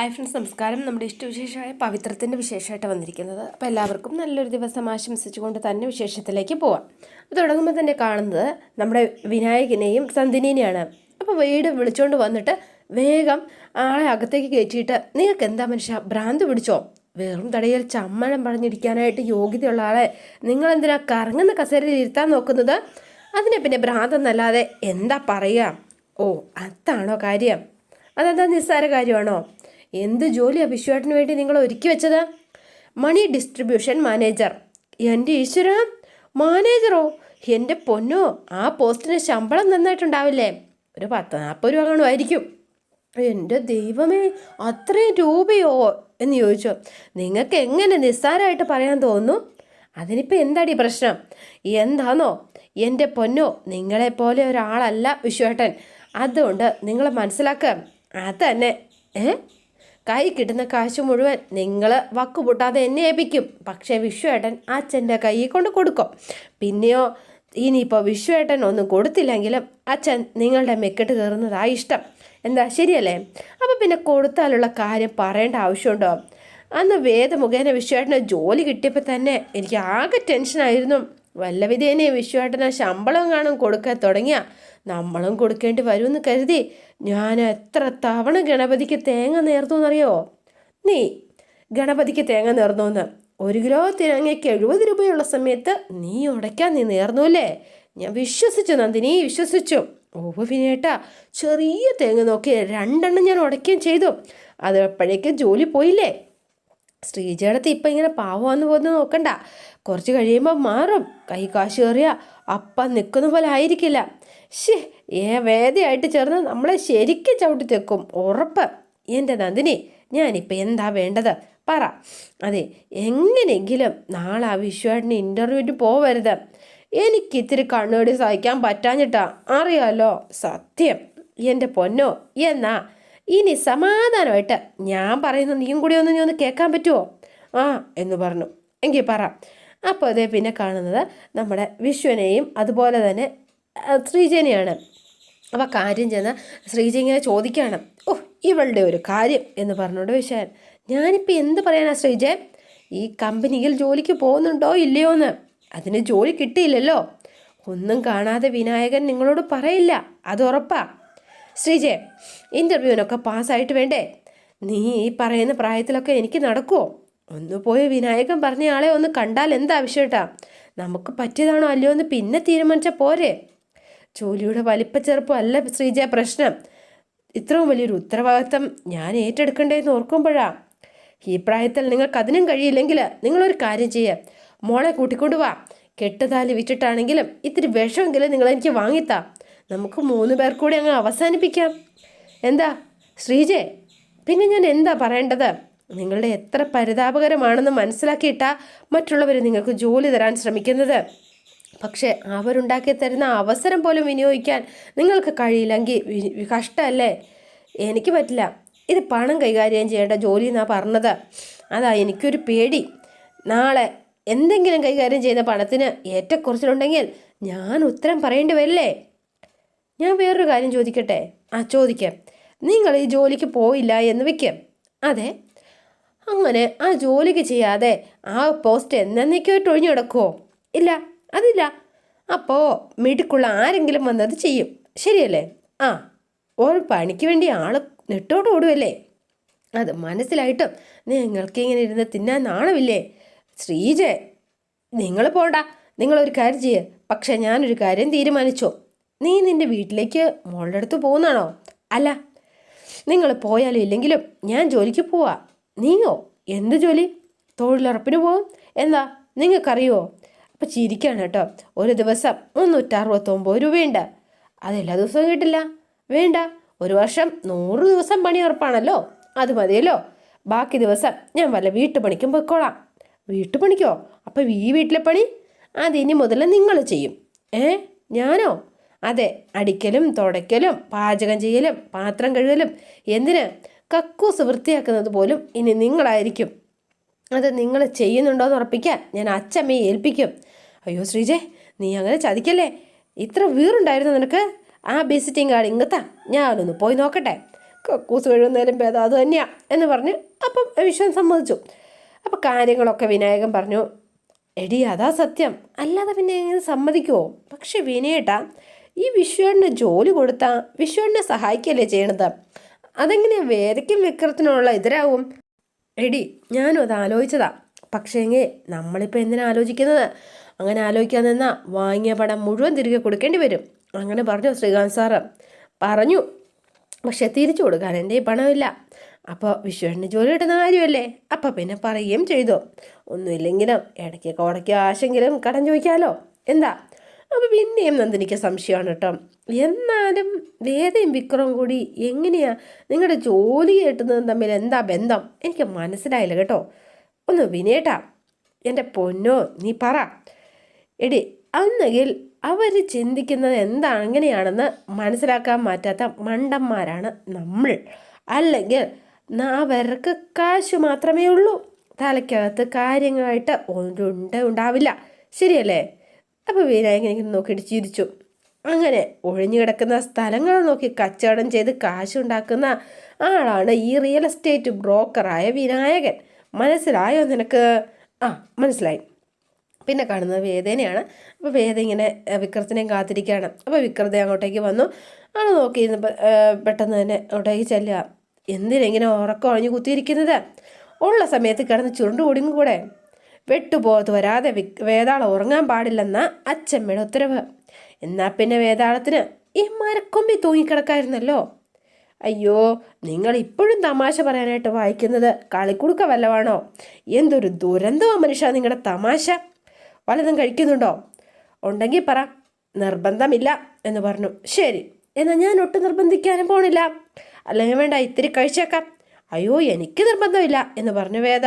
Hi friends നമസ്കാരം. നമ്മുടെ ഇഷ്ടവിശേഷമായ പവിത്രത്തിന്റെ വിശേഷമായിട്ട് വന്നിരിക്കുന്നത്. അപ്പോൾ എല്ലാവർക്കും നല്ലൊരു ദിവസം ആശംസിച്ചുകൊണ്ട് തന്നെ വിശേഷത്തിലേക്ക് പോവാം. അപ്പോൾ തുടങ്ങുമ്പോൾ തന്നെ കാണുന്നത് നമ്മുടെ വിനായകനെയും സന്ദിനെയാണ് അപ്പോൾ വീട് വിളിച്ചുകൊണ്ട് വന്നിട്ട് വേഗം ആളെ അകത്തേക്ക് കയറ്റിയിട്ട് നിങ്ങൾക്ക് എന്താ മനുഷ്യ ഭ്രാന്ത് പിടിച്ചോ? വെറും തടയിൽ ചമ്മഴം പറഞ്ഞിരിക്കാനായിട്ട് യോഗ്യതയുള്ള ആളെ നിങ്ങളെന്തിനാ കറങ്ങുന്ന കസേരയിൽ ഇരുത്താൻ നോക്കുന്നത്? അതിനെ പിന്നെ ഭ്രാന്തെന്നല്ലാതെ എന്താ പറയുക ഓ അതാണോ കാര്യം? അതെന്താ നിസ്സാര കാര്യമാണോ? എന്ത് ജോലിയാണ് വിശ്വാട്ടിന് വേണ്ടി നിങ്ങൾ ഒരുക്കി വെച്ചത്? Money distribution manager. എന്റെ ഈശ്വര മാനേജറോ? എന്റെ പൊന്നോ ആ പോസ്റ്റിന് ശമ്പളം നന്നായിട്ടുണ്ടാവില്ലേ? ഒരു പത്ത് നാൽപ്പത് രൂപ കാണുമായിരിക്കും. എന്റെ ദൈവമേ അത്രയും രൂപയോ? എന്ന് ചോദിച്ചു. നിങ്ങൾക്ക് എങ്ങനെ നിസ്സാരമായിട്ട് പറയാൻ തോന്നുന്നു? അതിനിപ്പോൾ എന്താടി പ്രശ്നം? എന്താണോ എന്റെ പൊന്നോ നിങ്ങളെപ്പോലെ ഒരാളല്ല വിശ്വേട്ടൻ. അതുകൊണ്ട് നിങ്ങൾ മനസ്സിലാക്കുക അത് തന്നെ. ഏ? കൈ കിട്ടുന്ന കാശ് മുഴുവൻ നിങ്ങൾ വക്കുപൂട്ടാതെ എന്നെ ഏൽപ്പിക്കും. പക്ഷേ വിശ്വേട്ടൻ അച്ഛന്റെ കൈയിൽ കൊണ്ട് കൊടുക്കും. പിന്നെയോ ഇനിയിപ്പോൾ വിശ്വേട്ടൻ ഒന്നും കൊടുത്തില്ലെങ്കിലും അച്ഛൻ നിങ്ങളുടെ മെക്കെട്ട് കയറുന്നതാ ഇഷ്ടം. എന്താ ശരിയല്ലേ? അപ്പം പിന്നെ കൊടുത്താലുള്ള കാര്യം പറയേണ്ട ആവശ്യമുണ്ടോ? അന്ന് വേദമുഖേന വിശ്വേട്ടന് ജോലി കിട്ടിയപ്പോൾ തന്നെ എനിക്ക് ആകെ ടെൻഷനായിരുന്നു വല്ല വിശ്വാട്ടന ശമ്പളം കാണും കൊടുക്കാൻ തുടങ്ങിയ? നമ്മളും കൊടുക്കേണ്ടി വരുമെന്ന് കരുതി ഞാൻ എത്ര തവണ ഗണപതിക്ക് തേങ്ങ നേർന്നു എന്നറിയോ നീ ഗണപതിക്ക് തേങ്ങ നേർന്നു എന്ന് ഒരു കിലോ തേങ്ങയ്ക്ക് എഴുപത് രൂപയുള്ള സമയത്ത് നീ ഉടയ്ക്കാൻ നീ നേർന്നു അല്ലേ ഞാൻ വിശ്വസിച്ചു നന്ദിനി വിശ്വസിച്ചു. ഓ വിനേട്ടാ ചെറിയ തേങ്ങ നോക്കി രണ്ടെണ്ണം ഞാൻ ഉടയ്ക്കുകയും ചെയ്തു. അത് അപ്പോഴേക്കും ജോലി പോയില്ലേ? ശ്രീജയുടെ ഇപ്പം ഇങ്ങനെ പാവമാന്ന് പോകുന്നത് നോക്കണ്ട. കുറച്ച് കഴിയുമ്പോൾ മാറും. കൈ കാശ് കയറിയ അപ്പം നിൽക്കുന്ന പോലെ ആയിരിക്കില്ല. ഷേ ഏ വേദയായിട്ട് ചേർന്ന് നമ്മളെ ശരിക്കും ചവിട്ടി തെക്കും. ഉറപ്പ്. എന്റെ നന്ദിനി ഞാനിപ്പോൾ എന്താ വേണ്ടത്? പറ. അതെ എങ്ങനെയെങ്കിലും നാളെ ആ വിഷുവായിട്ട് ഇന്റർവ്യൂവിന് പോവരുത്. എനിക്ക് ഇത്തിരി കണ്ണുകടി സഹിക്കാൻ പറ്റാഞ്ഞിട്ടാ. അറിയാലോ? സത്യം. എന്റെ പൊന്നോ എന്നാ? ഇനി സമാധാനമായിട്ട് ഞാൻ പറയുന്ന നീയും കൂടി ഒന്ന് നീ ഒന്ന് കേൾക്കാൻ പറ്റുമോ ആ എന്ന് പറഞ്ഞു. എങ്കിൽ പറ. അപ്പോൾ അതേ പിന്നെ കാണുന്നത് നമ്മുടെ വിശ്വനെയും അതുപോലെ തന്നെ ശ്രീജനെയാണ്. അപ്പോൾ കാര്യം ചെന്ന് ശ്രീജ ഇങ്ങനെ ചോദിക്കുകയാണ്. ഓ ഇവളുടെ ഒരു കാര്യം എന്ന് പറഞ്ഞുകൊണ്ട് വിശ്വൻ ഞാനിപ്പോൾ എന്ത് പറയാനാ ശ്രീജൻ ഈ കമ്പനിയിൽ ജോലിക്ക് പോകുന്നുണ്ടോ ഇല്ലയോ എന്ന്? അതിന് ജോലി കിട്ടിയില്ലല്ലോ. ഒന്നും കാണാതെ വിനായകൻ നിങ്ങളോട് പറയില്ല. അത് ഉറപ്പാ. ശ്രീജെ ഇന്റർവ്യൂവിനൊക്കെ പാസ്സായിട്ട് വേണ്ടേ? നീ ഈ പറയുന്ന പ്രായത്തിലൊക്കെ എനിക്ക് നടക്കുമോ ഒന്ന് പോയി വിനായകൻ പറഞ്ഞ ആളെ ഒന്ന് കണ്ടാൽ എന്താ ആവശ്യട്ടാ നമുക്ക് പറ്റിയതാണോ അല്ലയോ എന്ന് പിന്നെ തീരുമാനിച്ച പോരെ. ജോലിയുടെ വലിപ്പച്ചെറുപ്പം അല്ല ശ്രീജ പ്രശ്നം. ഇത്രയും വലിയൊരു ഉത്തരവാദിത്തം ഞാൻ ഏറ്റെടുക്കണ്ടേന്ന് ഓർക്കുമ്പോഴാ. ഈ പ്രായത്തിൽ നിങ്ങൾക്ക് അതിനും കഴിയില്ലെങ്കിൽ നിങ്ങളൊരു കാര്യം ചെയ്യുക മോളെ കൂട്ടിക്കൊണ്ടു വാ കെട്ടുതാലി വിറ്റിട്ടാണെങ്കിലും ഇത്തിരി വിഷമെങ്കിലും നിങ്ങൾ എനിക്ക് വാങ്ങിത്താ. നമുക്ക് മൂന്ന് പേർ കൂടി അങ്ങ് അവസാനിപ്പിക്കാം. എന്താ? ശ്രീജെ പിന്നെ ഞാൻ എന്താ പറയേണ്ടത്? നിങ്ങളുടെ എത്ര പരിതാപകരമാണെന്ന് മനസ്സിലാക്കിയിട്ടാ മറ്റുള്ളവർ നിങ്ങൾക്ക് ജോലി തരാൻ ശ്രമിക്കുന്നത്. പക്ഷേ അവരുണ്ടാക്കി തരുന്ന അവസരം പോലും വിനിയോഗിക്കാൻ നിങ്ങൾക്ക് കഴിയില്ലെങ്കിൽ കഷ്ടമല്ലേ എനിക്ക് പറ്റില്ല. ഇത് പണം കൈകാര്യം ചെയ്യേണ്ട ജോലി എന്നാ പറഞ്ഞത്. അതാ എനിക്കൊരു പേടി. നാളെ എന്തെങ്കിലും കൈകാര്യം ചെയ്യുന്ന പണത്തിന് ഏറ്റക്കുറച്ചിലുണ്ടെങ്കിൽ ഞാൻ ഉത്തരം പറയേണ്ടി വരില്ലേ? ഞാൻ വേറൊരു കാര്യം ചോദിക്കട്ടെ? ആ ചോദിക്കാം. നിങ്ങൾ ഈ ജോലിക്ക് പോയില്ല എന്ന് വെക്കാം. അതെ. അങ്ങനെ ആ ജോലിക്ക് ചെയ്യാതെ ആ പോസ്റ്റ് എന്നേക്കായിട്ട് ഒഴിഞ്ഞു കിടക്കുമോ ഇല്ല അതില്ല. അപ്പോൾ മിടുക്കുള്ള ആരെങ്കിലും വന്നത് ചെയ്യും. ശരിയല്ലേ? ആ ഒരു പണിക്ക് വേണ്ടി ആൾ നെട്ടോട്ട് ഓടുമല്ലേ അത് മനസ്സിലായിട്ടും നിങ്ങൾക്ക് ഇങ്ങനെ ഇരുന്ന് തിന്നാൻ നാണമില്ലേ? ശ്രീജെ നിങ്ങൾ പോണ്ട. നിങ്ങളൊരു കാര്യം ചെയ്യുക പക്ഷെ ഞാനൊരു കാര്യം തീരുമാനിച്ചോ. നീ നിന്റെ വീട്ടിലേക്ക് മോളുടെ അടുത്ത് പോകുന്നാണോ അല്ല നിങ്ങൾ പോയാലും ഇല്ലെങ്കിലും ഞാൻ ജോലിക്ക് പോവാ. നീയോ? എന്ത് ജോലി? തൊഴിലുറപ്പിന് പോവും എന്താ നിങ്ങൾക്കറിയോ? അപ്പം ചിരിക്കാണ് കേട്ടോ. ഒരു ദിവസം മുന്നൂറ്ററുപത്തൊമ്പത് രൂപയുണ്ട്. അതെല്ലാ ദിവസവും കിട്ടില്ല. വേണ്ട ഒരു വർഷം നൂറ് ദിവസം പണി ഉറപ്പാണല്ലോ അത് മതിയല്ലോ. ബാക്കി ദിവസം ഞാൻ വല്ല വീട്ടുപണിക്കും പൊയ്ക്കോളാം. വീട്ടുപണിക്കോ? അപ്പം ഈ വീട്ടിലെ പണി? അതിനി മുതൽ നിങ്ങൾ ചെയ്യും. ഏ? ഞാനോ? അതെ അടിക്കലും തുടയ്ക്കലും പാചകം ചെയ്യലും പാത്രം കഴുകലും എന്തിന്? കക്കൂസ് വൃത്തിയാക്കുന്നത് പോലും ഇനി നിങ്ങളായിരിക്കും. അത് നിങ്ങൾ ചെയ്യുന്നുണ്ടോ എന്ന് ഉറപ്പിക്കാൻ ഞാൻ അച്ഛമ്മയെ ഏൽപ്പിക്കും. അയ്യോ ശ്രീജെ നീ അങ്ങനെ ചതിക്കല്ലേ? ഇത്ര വീറുണ്ടായിരുന്നു നിനക്ക്? ആ വിസിറ്റിംഗ് കാർഡ് ഇങ്ങത്താ ഞാനൊന്ന് പോയി നോക്കട്ടെ. കക്കൂസ് കഴുകുന്നേരം ഭേദം അത് തന്നെയാണ് എന്ന് പറഞ്ഞ് അപ്പം വിശ്വൻ സമ്മതിച്ചു. അപ്പം കാര്യങ്ങളൊക്കെ വിനായകൻ പറഞ്ഞു എടി അതാ സത്യം. അല്ലാതെ പിന്നെ എങ്ങനെ സമ്മതിക്കുമോ പക്ഷെ വിനയേട്ടാ ഈ വിശ്വേണ്ണ ജോലി കൊടുത്താൽ വിശ്വേണ്ണെ സഹായിക്കല്ലേ ചെയ്യണത്? അതെങ്ങനെ വേദയ്ക്കും വിക്രത്തിനുള്ള എതിരാവും? എടി ഞാനും അത് ആലോചിച്ചതാ. പക്ഷേങ്കിൽ നമ്മളിപ്പോൾ എന്തിനാ ആലോചിക്കുന്നത്? അങ്ങനെ ആലോചിക്കാൻ നിന്നാൽ വാങ്ങിയ പടം മുഴുവൻ തിരികെ കൊടുക്കേണ്ടി വരും. അങ്ങനെ പറഞ്ഞു ശ്രീകാന്ത് സാറ്. പറഞ്ഞു. പക്ഷെ തിരിച്ചു കൊടുക്കാൻ എന്റെ ഈ പണമില്ല. അപ്പോൾ വിശ്വേണ്ണ ജോലി കിട്ടുന്ന കാര്യമല്ലേ? അപ്പോൾ പിന്നെ പറയുകയും ചെയ്തു. ഒന്നുമില്ലെങ്കിലും ഇടയ്ക്ക് കോടയ്ക്ക് ആശെങ്കിലും കടം ചോദിക്കാമല്ലോ എന്താ? അപ്പോൾ പിന്നെയും നന്ദിനിക്ക് സംശയമാണ് കേട്ടോ. എന്നാലും വേദയും വിക്രവും കൂടി എങ്ങനെയാ നിങ്ങളുടെ ജോലി കേട്ടുന്നതും തമ്മിൽ എന്താ ബന്ധം? എനിക്ക് മനസ്സിലായില്ല കേട്ടോ. ഒന്ന് വിനേട്ടാ എന്റെ പൊന്നോ നീ പറ. എടി അന്നെങ്കിൽ അവർ ചിന്തിക്കുന്നത് എന്താ അങ്ങനെയാണെന്ന് മനസ്സിലാക്കാൻ പറ്റാത്ത മണ്ടന്മാരാണ് നമ്മൾ. അല്ലെങ്കിൽ അവർക്ക് കാശ് മാത്രമേ ഉള്ളൂ. തലയ്ക്കകത്ത് കാര്യങ്ങളായിട്ട് ഒന്നുണ്ട് ഉണ്ടാവില്ല. ശരിയല്ലേ? അപ്പോൾ വിനായകൻ ഇങ്ങനെ നോക്കിയിട്ട് ചിരിച്ചു. അങ്ങനെ ഒഴിഞ്ഞു കിടക്കുന്ന സ്ഥലങ്ങൾ നോക്കി കച്ചവടം ചെയ്ത് കാശുണ്ടാക്കുന്ന ആളാണ് ഈ റിയൽ എസ്റ്റേറ്റ് ബ്രോക്കറായ വിനായകൻ. മനസ്സിലായോ നിനക്ക്? ആ മനസ്സിലായി. പിന്നെ കാണുന്നത് വേദനയാണ്. അപ്പോൾ വേദ ഇങ്ങനെ വിക്രത്തിനെയും കാത്തിരിക്കുകയാണ്. അപ്പോൾ വിക്രത അങ്ങോട്ടേക്ക് വന്നു. ആൾ നോക്കി പെട്ടെന്ന് തന്നെ അങ്ങോട്ടേക്ക് ചെല്ലുക. എന്തിനെങ്ങനെ ഉറക്കം ഒഴിഞ്ഞു കുത്തിയിരിക്കുന്നത്? ഉള്ള സമയത്ത് കിടന്ന് ചുരുണ്ട് ഓടിങ്ങും കൂടെ. വെട്ടുപോകത്ത് വരാതെ വേതാളം ഉറങ്ങാൻ പാടില്ലെന്ന അച്ഛമ്മയുടെ ഉത്തരവ്. എന്നാൽ പിന്നെ വേതാളത്തിന് ഈ മരക്കൊമ്പി തൂങ്ങിക്കിടക്കായിരുന്നല്ലോ. അയ്യോ നിങ്ങൾ ഇപ്പോഴും തമാശ പറയാനായിട്ട് വായിക്കുന്നത് കളിക്കുടുക്ക വല്ലവാണോ? എന്തൊരു ദുരന്തവ മനുഷ്യ നിങ്ങളുടെ തമാശ. വല്ലതും കഴിക്കുന്നുണ്ടോ? ഉണ്ടെങ്കിൽ പറ. നിർബന്ധമില്ല എന്ന് പറഞ്ഞു. ശരി എന്നാൽ ഞാൻ ഒട്ടും നിർബന്ധിക്കാനും പോണില്ല. അല്ലെങ്കിൽ വേണ്ട ഇത്തിരി കഴിച്ചേക്കാം. അയ്യോ എനിക്ക് നിർബന്ധമില്ല എന്ന് പറഞ്ഞു വേദ.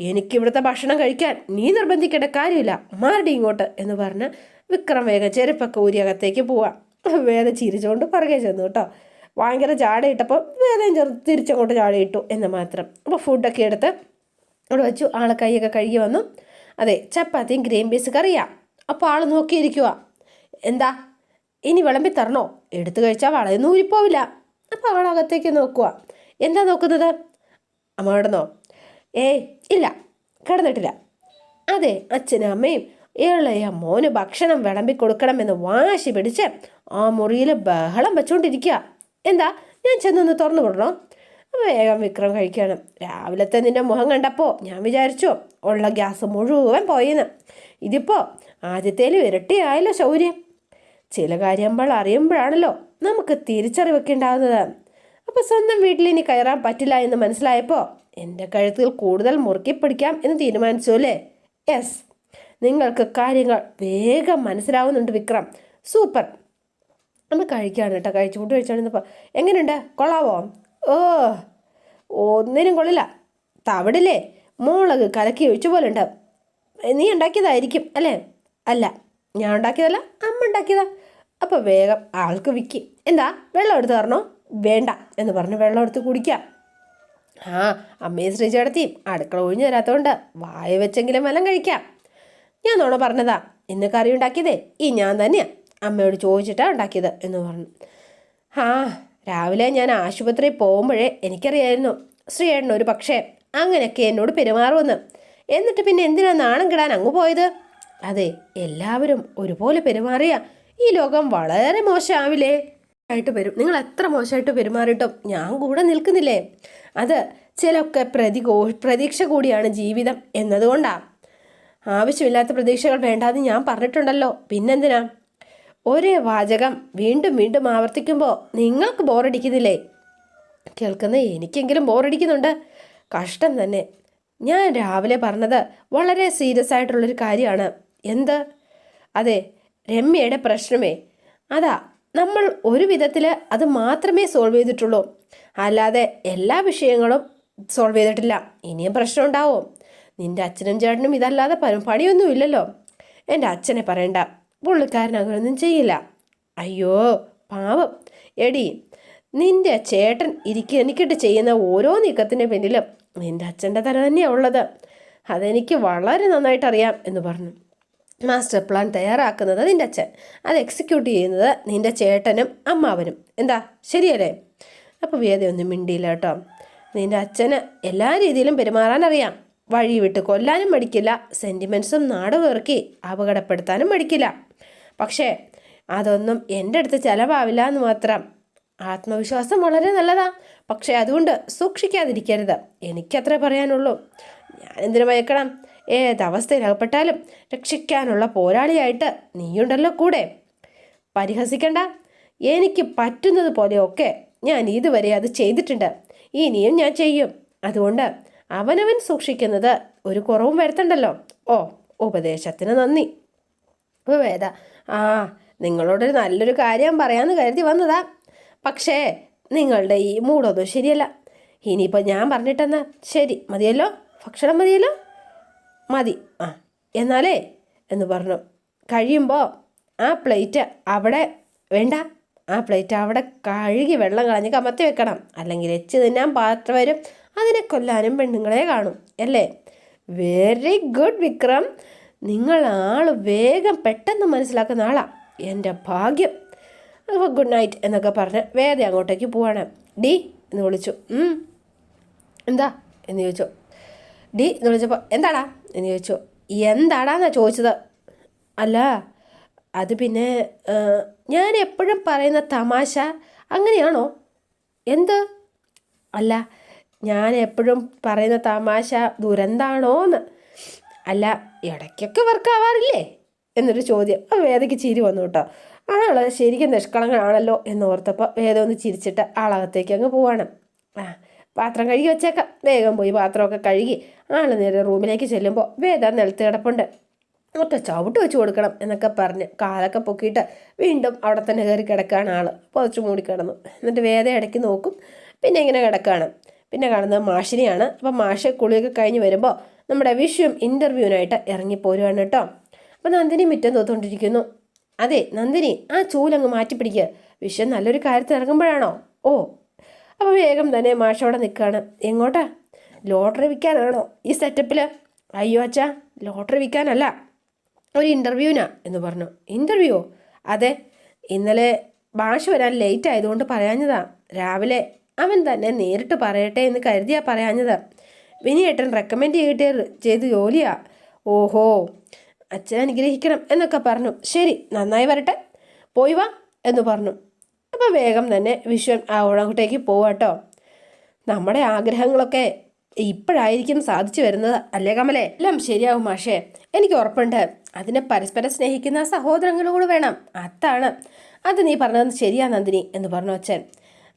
എനിക്കിവിടുത്തെ ഭക്ഷണം കഴിക്കാൻ നീ നിർബന്ധിക്കേണ്ട കാര്യമില്ല. മാറടി ഇങ്ങോട്ട് എന്ന് പറഞ്ഞ് വിക്രം വേഗം ചെരുപ്പൊക്കെ ഊരി അകത്തേക്ക് പോവാം. വേദ ചിരിച്ചുകൊണ്ട് പുറകെ ചെന്നു കേട്ടോ. ഭയങ്കര ചാടയിട്ടപ്പോൾ വേദം ചെറു തിരിച്ചങ്ങോട്ട് ചാടയിട്ടു എന്ന് മാത്രം. അപ്പോൾ ഫുഡൊക്കെ എടുത്ത് അവിടെ വെച്ചു. ആളെ കൈയൊക്കെ കഴുകി വന്നു. അതെ ചപ്പാത്തിയും ഗ്രീൻ പീസ് കറിയാ. അപ്പോൾ ആൾ നോക്കിയിരിക്കുക എന്താ? ഇനി വിളമ്പി തരണോ? എടുത്തു കഴിച്ചാൽ വളയൊന്നും ഊരിപ്പോവില്ല. അപ്പോൾ ആളകത്തേക്ക് നോക്കുക എന്താ നോക്കുന്നത്? അമ്മ കിടന്നോ ഏയ് ഇല്ല കിടന്നിട്ടില്ല. അതെ അച്ഛനും അമ്മയും ഇളയ മോന് ഭക്ഷണം വിളമ്പി കൊടുക്കണമെന്ന് വാശി പിടിച്ച് ആ മുറിയിൽ ബഹളം വെച്ചുകൊണ്ടിരിക്കുക എന്താ ഞാൻ ചെന്നൊന്ന് തുറന്നു വിടണോ? വേഗം വിക്രം കഴിക്കണം. രാവിലത്തെ നിന്റെ മുഖം കണ്ടപ്പോൾ ഞാൻ വിചാരിച്ചു ഉള്ള ഗ്യാസ് മുഴുവൻ പോയിന്ന്. ഇതിപ്പോൾ ആദ്യത്തേലും ഇരട്ടിയായല്ലോ ശൗര്യം. ചില കാര്യങ്ങൾ അറിയുമ്പോഴാണല്ലോ നമുക്ക് തിരിച്ചറിവൊക്കെ ഉണ്ടാകുന്നത്. അപ്പോൾ സ്വന്തം വീട്ടിൽ ഇനി കയറാൻ പറ്റില്ല എന്ന് മനസ്സിലായപ്പോൾ എന്റെ കഴുത്തിൽ കൂടുതൽ മുറുക്കി പിടിക്കാം എന്ന് തീരുമാനിച്ചു അല്ലേ? യെസ് നിങ്ങൾക്ക് കാര്യങ്ങൾ വേഗം മനസ്സിലാവുന്നുണ്ട് വിക്രം. സൂപ്പർ നമ്മൾ കഴിക്കുകയാണ് കേട്ടോ. കഴിച്ചു ഫുഡ് കഴിച്ചാണിന്നപ്പോൾ എങ്ങനെയുണ്ട്? കൊള്ളാവോ? ഓ. ഒന്നിനും കൊള്ളില്ല. തവിടില്ലേ? മുളക് കലക്കി ഒഴിച്ച പോലെ ഉണ്ട്. നീ ഉണ്ടാക്കിയതായിരിക്കും അല്ലേ? അല്ല. ഞാൻ ഉണ്ടാക്കിയതല്ല അമ്മ ഉണ്ടാക്കിയതാ. അപ്പോൾ വേഗം ആൾക്ക് വിൽക്കി എന്താ? വെള്ളം എടുത്ത് തരണോ? വേണ്ട എന്ന് പറഞ്ഞ് വെള്ളം എടുത്ത് കുടിക്കാം ആ അമ്മയും ശ്രീചേടത്തിയും അടുക്കള ഒഴിഞ്ഞു തരാത്തതുകൊണ്ട് വായ വെച്ചെങ്കിലും വല്ലം കഴിക്കാം. ഞാൻ നോണ പറഞ്ഞതാ ഇന്ന് കറി ഉണ്ടാക്കിയതേ ഈ ഞാൻ തന്നെയാ. അമ്മയോട് ചോദിച്ചിട്ടാണ് ഉണ്ടാക്കിയത് എന്ന് പറഞ്ഞു. ആ രാവിലെ ഞാൻ ആശുപത്രിയിൽ പോകുമ്പോഴേ എനിക്കറിയായിരുന്നു ശ്രീയേട്ടൻ ഒരു പക്ഷേ അങ്ങനെയൊക്കെ എന്നോട് പെരുമാറുമെന്ന്. എന്നിട്ട് പിന്നെ എന്തിനാ നാണം കിടാൻ അങ്ങ് പോയത്? അതെ എല്ലാവരും ഒരുപോലെ പെരുമാറിയ ഈ ലോകം വളരെ മോശമാവില്ലേ ആയിട്ട് വരും. നിങ്ങൾ എത്ര മോശമായിട്ട് പെരുമാറിയിട്ടും ഞാൻ കൂടെ നിൽക്കുന്നില്ലേ? അത് ചിലൊക്കെ പ്രതി പ്രതീക്ഷ കൂടിയാണ് ജീവിതം എന്നതുകൊണ്ടാ. ആവശ്യമില്ലാത്ത പ്രതീക്ഷകൾ വേണ്ടാന്ന് ഞാൻ പറഞ്ഞിട്ടുണ്ടല്ലോ. പിന്നെന്തിനാ? ഒരേ വാചകം വീണ്ടും വീണ്ടും ആവർത്തിക്കുമ്പോൾ നിങ്ങൾക്ക് ബോറടിക്കുന്നില്ലേ? കേൾക്കുന്ന എനിക്കെങ്കിലും ബോറടിക്കുന്നുണ്ട്. കഷ്ടം തന്നെ. ഞാൻ രാവിലെ പറഞ്ഞത് വളരെ സീരിയസ് ആയിട്ടുള്ളൊരു കാര്യമാണ്. എന്ത്? അതെ രമ്യയുടെ പ്രശ്നമേ. അതാ നമ്മൾ ഒരു വിധത്തിൽ അത് മാത്രമേ സോൾവ് ചെയ്തിട്ടുള്ളൂ. അല്ലാതെ എല്ലാ വിഷയങ്ങളും സോൾവ് ചെയ്തിട്ടില്ല. ഇനിയും പ്രശ്നം ഉണ്ടാവും നിന്റെ അച്ഛനും ചേട്ടനും ഇതല്ലാതെ പണിയൊന്നും ഇല്ലല്ലോ എന്റെ അച്ഛനെ പറയണ്ട. പുള്ളിക്കാരൻ അങ്ങനെയൊന്നും ചെയ്യില്ല. അയ്യോ പാവം. എടി നിന്റെ ചേട്ടൻ ഇരിക്കും എനിക്കിട്ട് ചെയ്യുന്ന ഓരോ നീക്കത്തിന്റെ പിന്നിലും നിന്റെ അച്ഛന്റെ തല തന്നെയാണ് ഉള്ളത്. അതെനിക്ക് വളരെ നന്നായിട്ട് അറിയാം എന്ന് പറഞ്ഞു. മാസ്റ്റർ പ്ലാൻ തയ്യാറാക്കുന്നത് നിന്റെ അച്ഛൻ. അത് എക്സിക്യൂട്ട് ചെയ്യുന്നത് നിന്റെ ചേട്ടനും അമ്മാവനും. എന്താ? ശരിയല്ലേ? അപ്പോൾ വേദയൊന്നും മിണ്ടിയില്ല കേട്ടോ. നിന്റെ അച്ഛന് എല്ലാ രീതിയിലും പെരുമാറാൻ അറിയാം. വഴി വിട്ട് കൊല്ലാനും മടിക്കില്ല. സെന്റിമെൻസും നാടുകയറക്കി അപകടപ്പെടുത്താനും മടിക്കില്ല. പക്ഷേ അതൊന്നും എന്റെ അടുത്ത് ചിലവാവില്ല എന്ന് മാത്രം. ആത്മവിശ്വാസം വളരെ നല്ലതാ. പക്ഷേ അതുകൊണ്ട് സൂക്ഷിക്കാതിരിക്കരുത്. എനിക്കത്രേ പറയാനുള്ളൂ. ഞാൻ എന്തിനു മയക്കണം? ഏതവസ്ഥയിലകപ്പെട്ടാലും രക്ഷിക്കാനുള്ള പോരാളിയായിട്ട് നീയുണ്ടല്ലോ കൂടെ. പരിഹസിക്കണ്ട. എനിക്ക് പറ്റുന്നത് പോലെയൊക്കെ ഞാൻ ഇതുവരെ അത് ചെയ്തിട്ടുണ്ട്. ഇനിയും ഞാൻ ചെയ്യും. അതുകൊണ്ട് അവനവൻ സൂക്ഷിക്കുന്നത് ഒരു കുറവും വരുത്തണ്ടല്ലോ. ഓ ഉപദേശത്തിന് നന്ദി. വേദ ആ നിങ്ങളോടൊരു നല്ലൊരു കാര്യം പറയാമെന്ന് കരുതി വന്നതാ. പക്ഷേ നിങ്ങളുടെ ഈ മൂടൊന്നും ശരിയല്ല. ഇനിയിപ്പോൾ ഞാൻ പറഞ്ഞിട്ടെന്നാ? ശരി മതിയല്ലോ? ഭക്ഷണം മതിയല്ലോ? മതി. ആ എന്നാലേ എന്ന് പറഞ്ഞു. കഴിയുമ്പോൾ ആ പ്ലേറ്റ് അവിടെ വേണ്ട. ആ പ്ലേറ്റ് അവിടെ കഴുകി വെള്ളം കളഞ്ഞ് കമത്തി വെക്കണം. അല്ലെങ്കിൽ എച്ച് തിന്നാൻ പാത്രം വരും. അതിനെ കൊല്ലാനും പെണ്ണുങ്ങളെ കാണും. അല്ലേ? Very good Vikram. നിങ്ങൾ ആൾ വേഗം പെട്ടെന്ന് മനസ്സിലാക്കുന്ന ആളാണ് എന്റെ ഭാഗ്യം. അപ്പോൾ ഗുഡ് നൈറ്റ് എന്നൊക്കെ പറഞ്ഞ് വേദ അങ്ങോട്ടേക്ക് പോവാണ്. ഡി എന്ന് വിളിച്ചു. എന്താ? എന്ന് ചോദിച്ചു. ഡി എന്ന് വിളിച്ചപ്പോൾ എന്താടാ? എന്ന് ചോദിച്ചു എന്താടാന്നാ ചോദിച്ചത്? അല്ല അത് പിന്നെ ഞാൻ എപ്പോഴും പറയുന്ന തമാശ അങ്ങനെയാണോ? എന്ത്? അല്ല ഞാൻ എപ്പോഴും പറയുന്ന തമാശ ദുരന്താണോന്ന്. അല്ല ഇടയ്ക്കൊക്കെ വർക്കാവാറില്ലേ? എന്നൊരു ചോദ്യം. അപ്പോൾ വേദയ്ക്ക് ചിരി വന്നു കേട്ടോ. ആൾ ശരിക്കും നിഷ്കളങ്കനാണല്ലോ എന്ന് ഓർത്തപ്പോൾ വേദം ഒന്ന് ചിരിച്ചിട്ട് ആളകത്തേക്ക് അങ്ങ് പോവാണ്. ആ പാത്രം കഴുകി വെച്ചേക്കാം. വേഗം പോയി പാത്രമൊക്കെ കഴുകി ആൾ നേരെ റൂമിലേക്ക് ചെല്ലുമ്പോൾ വേദ നിലത്ത് കിടപ്പുണ്ട്. ഒറ്റ ചവിട്ട് വെച്ച് കൊടുക്കണം എന്നൊക്കെ പറഞ്ഞ് കാലൊക്കെ പൊക്കിയിട്ട് വീണ്ടും അവിടെ തന്നെ കയറി കിടക്കുകയാണ് ആൾ പുതച്ച് മൂടി കിടന്നു. എന്നിട്ട് വേദ ഇടയ്ക്ക് നോക്കും. പിന്നെ ഇങ്ങനെ കിടക്കുകയാണ് പിന്നെ കാണുന്നത് മാഷിനെയാണ്. അപ്പം മാഷ് കുളിയൊക്കെ കഴിഞ്ഞ് വരുമ്പോൾ നമ്മുടെ വിഷുവും ഇന്റർവ്യൂവിനായിട്ട് ഇറങ്ങിപ്പോരുവാണ് കേട്ടോ. അപ്പം നന്ദിനി മുറ്റം തോത്തുകൊണ്ടിരിക്കുന്നു അതെ നന്ദിനി ആ ചൂലങ്ങ് മാറ്റി പിടിക്കുക വിശ്വം നല്ലൊരു കാര്യത്തിൽ ഇറങ്ങുമ്പോഴാണോ? ഓ അപ്പോൾ വേഗം തന്നെ മാഷ അവിടെ നിൽക്കുകയാണ് എങ്ങോട്ടാ? ലോട്ടറി വിൽക്കാനാണോ? ഈ സെറ്റപ്പിൽ അയ്യോ അച്ഛാ ലോട്ടറി വിൽക്കാനല്ല. ഒരു ഇന്റർവ്യൂവിനാ എന്ന് പറഞ്ഞു. ഇന്റർവ്യൂവോ അതെ. ഇന്നലെ ഭാഷ വരാൻ ലേറ്റ് ആയതുകൊണ്ട് പറയാഞ്ഞതാ. രാവിലെ അവൻ തന്നെ നേരിട്ട് പറയട്ടെ എന്ന് കരുതിയാ പറയാഞ്ഞത്. വിനിയേട്ടൻ റെക്കമെൻഡ് ചെയ്തിട്ട് ചെയ്ത് ജോലിയാ. ഓഹോ അച്ഛൻ അനുഗ്രഹിക്കണം എന്നൊക്കെ പറഞ്ഞു. ശരി നന്നായി വരട്ടെ. പോയി വാ എന്ന് പറഞ്ഞു. അപ്പോൾ വേഗം തന്നെ വിശ്വൻ ആ അങ്ങോട്ടേക്ക് പോവാട്ടോ നമ്മുടെ ആഗ്രഹങ്ങളൊക്കെ ഇപ്പോഴായിരിക്കും സാധിച്ചു വരുന്നത് അല്ലേ കമലെ? എല്ലാം ശരിയാവും മാഷേ. എനിക്ക് ഉറപ്പുണ്ട്. അതിനെ പരസ്പരം സ്നേഹിക്കുന്ന സഹോദരങ്ങളോട് വേണം. അതാണ്. അത് നീ പറഞ്ഞത് ശരിയാ നന്ദിനി എന്ന് പറഞ്ഞു അച്ഛൻ.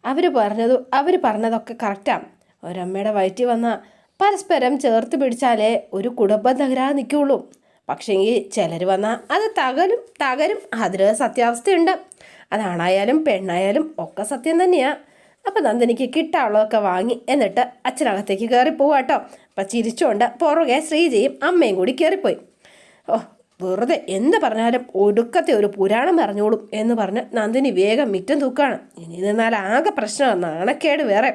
അവർ പറഞ്ഞത് അവർ പറഞ്ഞതൊക്കെ കറക്റ്റാ ഒരമ്മയുടെ വയറ്റിൽ വന്ന പരസ്പരം ചേർത്ത് പിടിച്ചാലേ ഒരു കുടുംബം തകരാതെ നിൽക്കുള്ളൂ പക്ഷേങ്കിൽ ചിലർ വന്നാൽ അത് തകരും തകരും. അതിൽ സത്യാവസ്ഥയുണ്ട്. അതാണായാലും പെണ്ണായാലും ഒക്കെ സത്യം തന്നെയാ. അപ്പം നന്ദിനിക്ക് കിട്ടാനുള്ളതൊക്കെ വാങ്ങി എന്നിട്ട് അച്ഛനകത്തേക്ക് കയറിപ്പോവാ കേട്ടോ അപ്പം ചിരിച്ചുകൊണ്ട് പുറകെ ശ്രീജയും അമ്മയും കൂടി കയറിപ്പോയി ഓ വെറുതെ എന്ത് പറഞ്ഞാലും ഒടുക്കത്തെ ഒരു പുരാണം പറഞ്ഞോളും എന്ന് പറഞ്ഞ് നന്ദിനി വേഗം മിറ്റം തൂക്കാണ്. ഇനി നിന്നാൽ ആകെ പ്രശ്നമാണ് നാണക്കേട് വേറെ.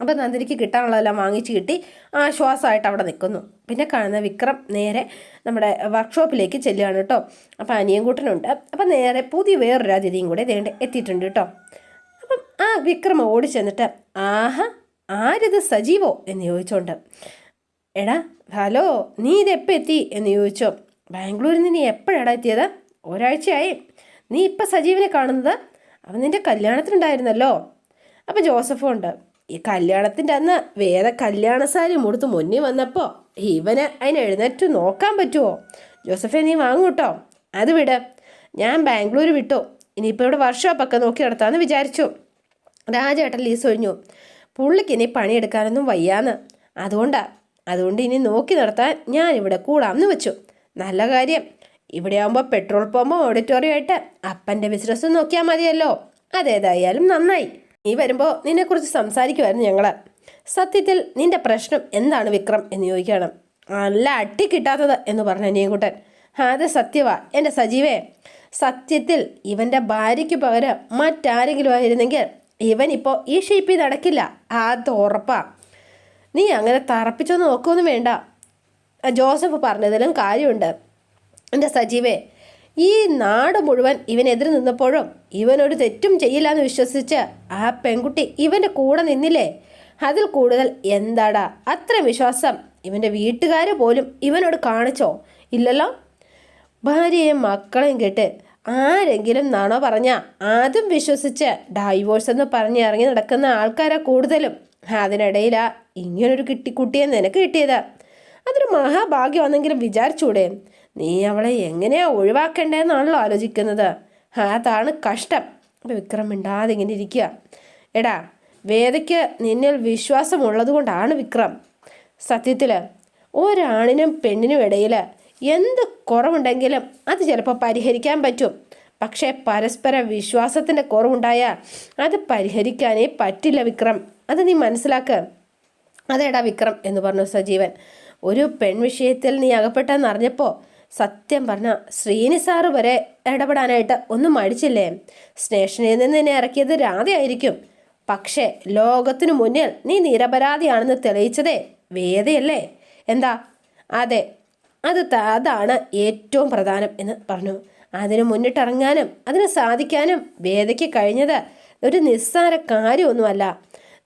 അപ്പം നന്ദിനിക്ക് കിട്ടാനുള്ളതെല്ലാം വാങ്ങിച്ച് കിട്ടി. ആശ്വാസമായിട്ട് അവിടെ നിൽക്കുന്നു. പിന്നെ കാണുന്ന വിക്രം നേരെ നമ്മുടെ വർക്ക്ഷോപ്പിലേക്ക് ചെല്ലുകയാണ് കേട്ടോ. അപ്പം അനിയൻകൂട്ടനുണ്ട് അപ്പം നേരെ പുതിയ വേറൊരു അതിഥിയും കൂടെ ഇതേണ്ട എത്തിയിട്ടുണ്ട് കേട്ടോ. അപ്പം ആ വിക്രം ഓടി ചെന്നിട്ട് ആഹ ആരിത് സജീവോ? എന്ന് ചോദിച്ചോണ്ട്. എടാ ഹലോ നീ ഇതെപ്പോൾ എത്തി? എന്ന് ചോദിച്ചോ. ബാംഗ്ലൂരിൽ നിന്ന് നീ എപ്പോഴാടാ എത്തിയത്? ഒരാഴ്ചയായി. നീ ഇപ്പം സജീവിനെ കാണുന്നത്? അവൻ നിന്റെ കല്യാണത്തിനുണ്ടായിരുന്നല്ലോ. അപ്പം ജോസഫും ഉണ്ട്. ഈ കല്യാണത്തിന്റെ അന്ന് വേറെ കല്യാണ സാരി മുടുത്ത് മുന്നിൽ വന്നപ്പോൾ ഇവന് അതിന് എഴുന്നേറ്റ് നോക്കാൻ പറ്റുമോ ജോസഫെ നീ വാങ്ങൂട്ടോ അത് വിട്. ഞാൻ ബാംഗ്ലൂർ വിട്ടു. ഇനിയിപ്പോൾ ഇവിടെ വർക്ക്ഷോപ്പൊക്കെ നോക്കി നടത്താമെന്ന് വിചാരിച്ചു. രാജേട്ടൻ ലീസ് ഒഴിഞ്ഞു. പുള്ളിക്ക് ഇനി പണിയെടുക്കാനൊന്നും വയ്യാന്ന്. അതുകൊണ്ടാ അതുകൊണ്ട് ഇനി നോക്കി നടത്താൻ ഞാൻ ഇവിടെ കൂടാമെന്ന് വെച്ചു. നല്ല കാര്യം. ഇവിടെ ആകുമ്പോൾ പെട്രോൾ പമ്പും ഓഡിറ്റോറിയം ആയിട്ട് അപ്പന്റെ ബിസിനസ് നോക്കിയാൽ മതിയല്ലോ. അതേതായാലും നന്നായി. നീ വരുമ്പോൾ നിന്നെക്കുറിച്ച് സംസാരിക്കുമായിരുന്നു ഞങ്ങൾ സത്യത്തിൽ നിന്റെ പ്രശ്നം എന്താണ് വിക്രം എന്ന് ചോദിക്കുകയാണ് നല്ല അട്ടി കിട്ടാത്തത് എന്ന് പറഞ്ഞ അനിയൻകുട്ടൻ. അത് സത്യവാ. എന്റെ സജീവേ സത്യത്തിൽ ഇവന്റെ ഭാര്യയ്ക്ക് പകരം മറ്റാരെങ്കിലും ആയിരുന്നെങ്കിൽ ഇവൻ ഇപ്പോൾ ഈ ഷേപ്പിൽ നടക്കില്ല. അത് ഉറപ്പാ. നീ അങ്ങനെ തറപ്പിച്ചൊന്നും നോക്കുമെന്ന് വേണ്ട. ജോസഫ് പറഞ്ഞതിലും കാര്യമുണ്ട്. എന്റെ സജീവേ ഈ നാട് മുഴുവൻ ഇവനെതിരെ നിന്നപ്പോഴും ഇവനൊരു തെറ്റും ചെയ്യില്ല എന്ന് വിശ്വസിച്ച് ആ പെൺകുട്ടി ഇവന്റെ കൂടെ നിന്നില്ലേ? അതിൽ കൂടുതൽ എന്താടാ? അത്ര വിശ്വാസം ഇവന്റെ വീട്ടുകാർ പോലും ഇവനോട് കാണിച്ചോ? ഇല്ലല്ലോ? ഭാര്യയും മക്കളെയും കേട്ട് ആരെങ്കിലും നാണോ പറഞ്ഞ ആദ്യം വിശ്വസിച്ച് ഡൈവോഴ്സ് എന്ന് പറഞ്ഞ് ഇറങ്ങി നടക്കുന്ന ആൾക്കാരാ കൂടുതലും. അതിനിടയിലാ ഇങ്ങനൊരു കിട്ടിക്കുട്ടിയെ നിനക്ക് കിട്ടിയത്. അതൊരു മഹാഭാഗ്യമാണെങ്കിലും വിചാരിച്ചൂടെ? നീ അവളെ എങ്ങനെയാ ഒഴിവാക്കേണ്ടതെന്നാണല്ലോ ആലോചിക്കുന്നത്? അതാണ് കഷ്ടം. അപ്പം വിക്രം മിണ്ടാതെ ഇങ്ങനെ ഇരിക്കുക എടാ വേദയ്ക്ക് നിന്നിൽ വിശ്വാസമുള്ളത് കൊണ്ടാണ് വിക്രം. സത്യത്തിൽ ഒരാണിനും പെണ്ണിനും ഇടയിൽ എന്ത് കുറവുണ്ടെങ്കിലും അത് ചിലപ്പോൾ പരിഹരിക്കാൻ പറ്റും. പക്ഷേ പരസ്പര വിശ്വാസത്തിന്റെ കുറവുണ്ടായാൽ അത് പരിഹരിക്കാനേ പറ്റില്ല വിക്രം. അത് നീ മനസ്സിലാക്ക്. അതേടാ വിക്രം എന്ന് പറഞ്ഞു സജീവൻ ഒരു പെൺ വിഷയത്തിൽ നീ അകപ്പെട്ടെന്ന് അറിഞ്ഞപ്പോൾ സത്യം പറഞ്ഞ ശ്രീനി സാറ് വരെ ഇടപെടാനായിട്ട് ഒന്നും മടിച്ചില്ലേ? സ്റ്റേഷനിൽ നിന്ന് നിന്നെ ഇറക്കിയത് രാധയായിരിക്കും പക്ഷേ ലോകത്തിനു മുന്നിൽ നീ നിരപരാധിയാണെന്ന് തെളിയിച്ചതേ വേദയല്ലേ? എന്താ? അതെ അത് അതാണ് ഏറ്റവും പ്രധാനം എന്ന് പറഞ്ഞു. അതിന് മുന്നിട്ടിറങ്ങാനും അതിന് സാധിക്കാനും വേദയ്ക്ക് കഴിഞ്ഞത് ഒരു നിസ്സാര കാര്യമൊന്നുമല്ല.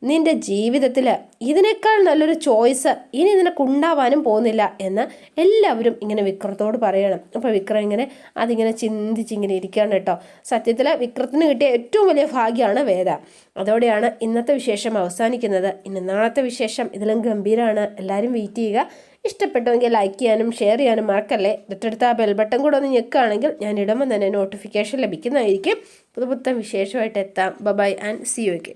നിന്റെ ജീവിതത്തിൽ ഇതിനേക്കാൾ നല്ലൊരു ചോയ്സ് ഇനി നിനക്ക് ഉണ്ടാവാനും പോകുന്നില്ല എന്ന് എല്ലാവരും ഇങ്ങനെ വിക്രത്തോട് പറയണം. അപ്പോൾ വിക്രം ഇങ്ങനെ അതിങ്ങനെ ചിന്തിച്ചിങ്ങനെ ഇരിക്കുകയാണ് കേട്ടോ. സത്യത്തിൽ വിക്രത്തിന് കിട്ടിയ ഏറ്റവും വലിയ ഭാഗ്യമാണ് വേദ. അതോടെയാണ് ഇന്നത്തെ വിശേഷം അവസാനിക്കുന്നത്. ഇനി നാളത്തെ വിശേഷം ഇതിലും ഗംഭീരമാണ് എല്ലാവരും വെയിറ്റ് ചെയ്യുക. ഇഷ്ടപ്പെട്ടുവെങ്കിൽ ലൈക്ക് ചെയ്യാനും ഷെയർ ചെയ്യാനും മറക്കല്ലേ? തൊട്ടടുത്ത ആ ബെൽബട്ടൺ കൂടെ ഒന്ന് ഞെക്കുകയാണെങ്കിൽ ഞാൻ ഇടുമ്പോൾ തന്നെ നോട്ടിഫിക്കേഷൻ ലഭിക്കുന്നതായിരിക്കും. പുതുപുത്തം വിശേഷമായിട്ട് എത്താം. ബൈ ആൻഡ് സി യു ഒക്കെ